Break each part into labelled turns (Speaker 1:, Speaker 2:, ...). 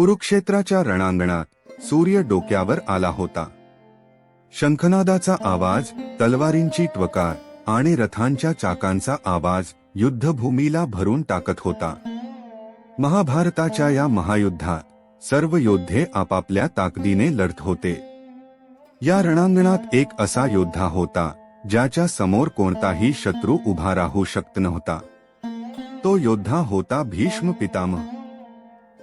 Speaker 1: कुरुक्षेत्राच्या रणांगणात सूर्य डोक्यावर आला होता. शंखनादाचा आवाज तलवारींची ट्वकार आणि रथांच्या चाकांचा आवाज युद्धभूमीला भरून टाकत होता. महाभारताच्या या महायुद्धात सर्व योद्धे आपापल्या ताकदीने लढत होते. या रणांगणात एक असा योद्धा होता ज्याच्या समोर कोणताही शत्रू उभा राहू शकत नव्हता. तो योद्धा होता भीष्म पितामह.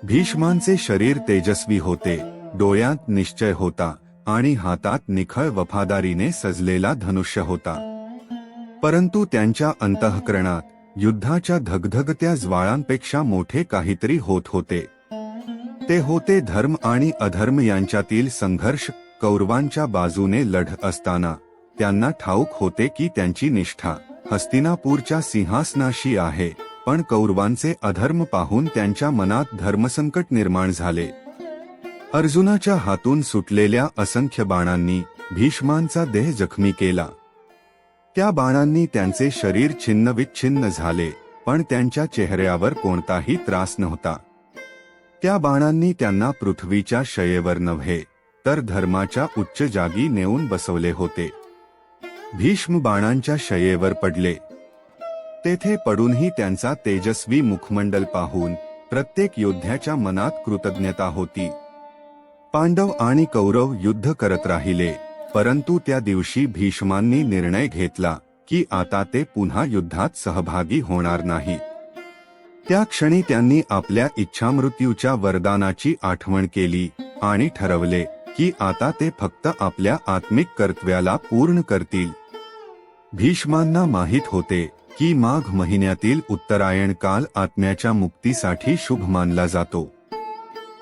Speaker 1: भीष्मांचे शरीर तेजस्वी होते डोळ्यात निश्चय होता आणि हातात निखळ वफादारीने सजलेला धनुष्य होता. परंतु त्यांच्या अंतःकरणात युद्धाच्या धगधगत्या ज्वाळांपेक्षा मोठे काहीतरी होत होते. ते होते धर्म आणि अधर्म यांच्यातील संघर्ष कौरवांच्या बाजूने लढ असताना. त्यांना ठाऊक होते की त्यांची निष्ठा हस्तिनापूरच्या सिंहासनाशी आहे. पण कौरवांचे अधर्म पाहून त्यांच्या मनात धर्मसंकट निर्माण झाले. अर्जुनाच्या हातून सुटलेल्या असंख्य बाणांनी भीष्मांचा देह जखमी केला. त्या बाणांनी त्यांचे शरीर छिन्नविच्छिन्न झाले पण त्यांच्या चेहऱ्यावर कोणताही त्रास नव्हता. त्या बाणांनी त्यांना पृथ्वीच्या शयेवर नव्हे तर धर्माच्या उच्च जागी नेऊन बसवले होते. भीष्म बाणांच्या शयेवर पडले तेथे पडूनही त्यांचा तेजस्वी मुखमंडल पाहून प्रत्येक योद्ध्याच्या मनात कृतज्ञता होती. पांडव आणि कौरव युद्ध करत राहिले परंतु त्या दिवशी भीष्मांनी निर्णय घेतला की आता ते पुन्हा युद्धात सहभागी होणार नाही. त्या क्षणी त्यांनी आपल्या इच्छामृत्यूच्या वरदानाची आठवण केली आणि ठरवले की आता ते फक्त आपल्या आत्मिक कर्तव्याला पूर्ण करतील. भीष्मांना माहीत होते की माघ महिन्यातील उत्तरायण काल आत्म्याच्या मुक्तीसाठी शुभ मानला जातो.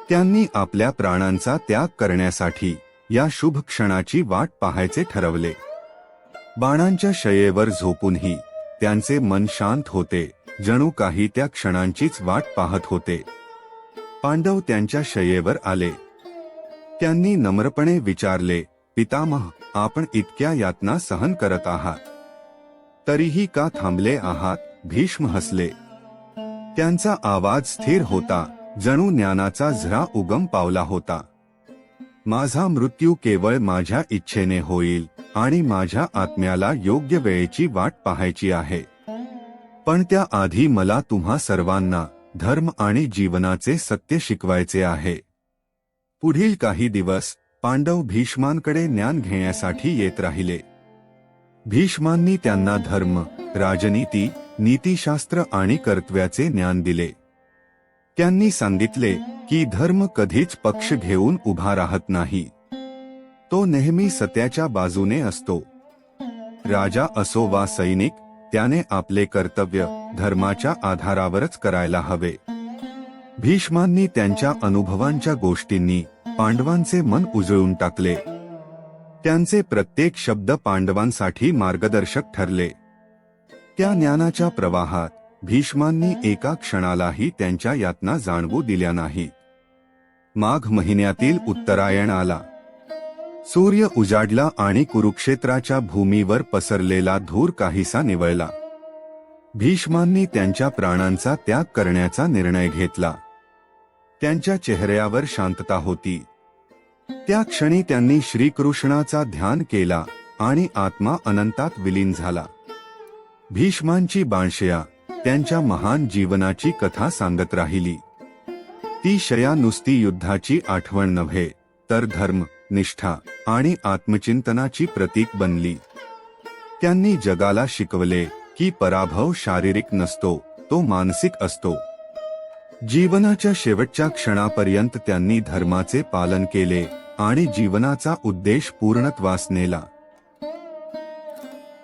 Speaker 1: त्यांनी आपल्या प्राणांचा त्याग करण्यासाठी या शुभ क्षणाची वाट पाहायचे ठरवले. बाणांच्या शयेवर झोपूनही त्यांचे मन शांत होते जणू काही त्या क्षणांचीच वाट पाहत होते. पांडव त्यांच्या शयेवर आले. त्यांनी नम्रपणे विचारले पितामह आपण इतक्या यातना सहन करत आहात. तरीही का थांबले आहात? भीष्म हसले. त्यांचा आवाज स्थिर होता. जणू ज्ञानाचा झरा उगम पावला होता. माझा मृत्यू केवळ माझ्या इच्छेने होईल आणि माझ्या आत्म्याला योग्य वेळेची वाट पाहायची आहे. पण त्याआधी मला तुम्हा सर्वांना धर्म आणि जीवनाचे सत्य शिकवायचे आहे. पुढील काही दिवस पांडव भीष्मांकडे ज्ञान घेण्यासाठी येत राहिले. भीष्मांनी त्यांना धर्म राजनीती नीतीशास्त्र आणि कर्तव्याचे ज्ञान दिले. त्यांनी सांगितले की धर्म कधीच पक्ष घेऊन उभा राहत नाही. तो नेहमी सत्याच्या बाजूने असतो. राजा असो वा सैनिक त्याने आपले कर्तव्य धर्माच्या आधारावरच करायला हवे. भीष्मांनी त्यांच्या अनुभवांच्या गोष्टींनी पांडवांचे मन उजळून टाकले. त्यांचे प्रत्येक शब्द पांडवांसाठी मार्गदर्शक ठरले. त्या ज्ञानाच्या प्रवाहात भीष्मांनी एका क्षणालाही त्यांच्या यातना जाणवू दिल्या नाहीत. माघ महिन्यातील उत्तरायण आला. सूर्य उजाडला आणि कुरुक्षेत्राच्या भूमीवर पसरलेला धूर काहीसा निवळला. भीष्मांनी त्यांच्या प्राणांचा त्याग करण्याचा निर्णय घेतला. त्यांच्या चेहऱ्यावर शांतता होती. त्या क्षणी त्यांनी श्रीकृष्णाचा ध्यान केला आणि आत्मा अनंतात विलीन झाला. भीष्मांची बांशया त्यांच्या महान जीवनाची कथा सांगत राहिली. ती शया नुसती युद्धाची आठवण नव्हे तर धर्म निष्ठा आणि आत्मचिंतनाची प्रतीक बनली. त्यांनी जगाला शिकवले की पराभव शारीरिक नसतो तो मानसिक असतो. जीवनाच्या शेवटच्या क्षणापर्यंत त्यांनी धर्माचे पालन केले आणि जीवनाचा उद्देश पूर्णत्वास नेला.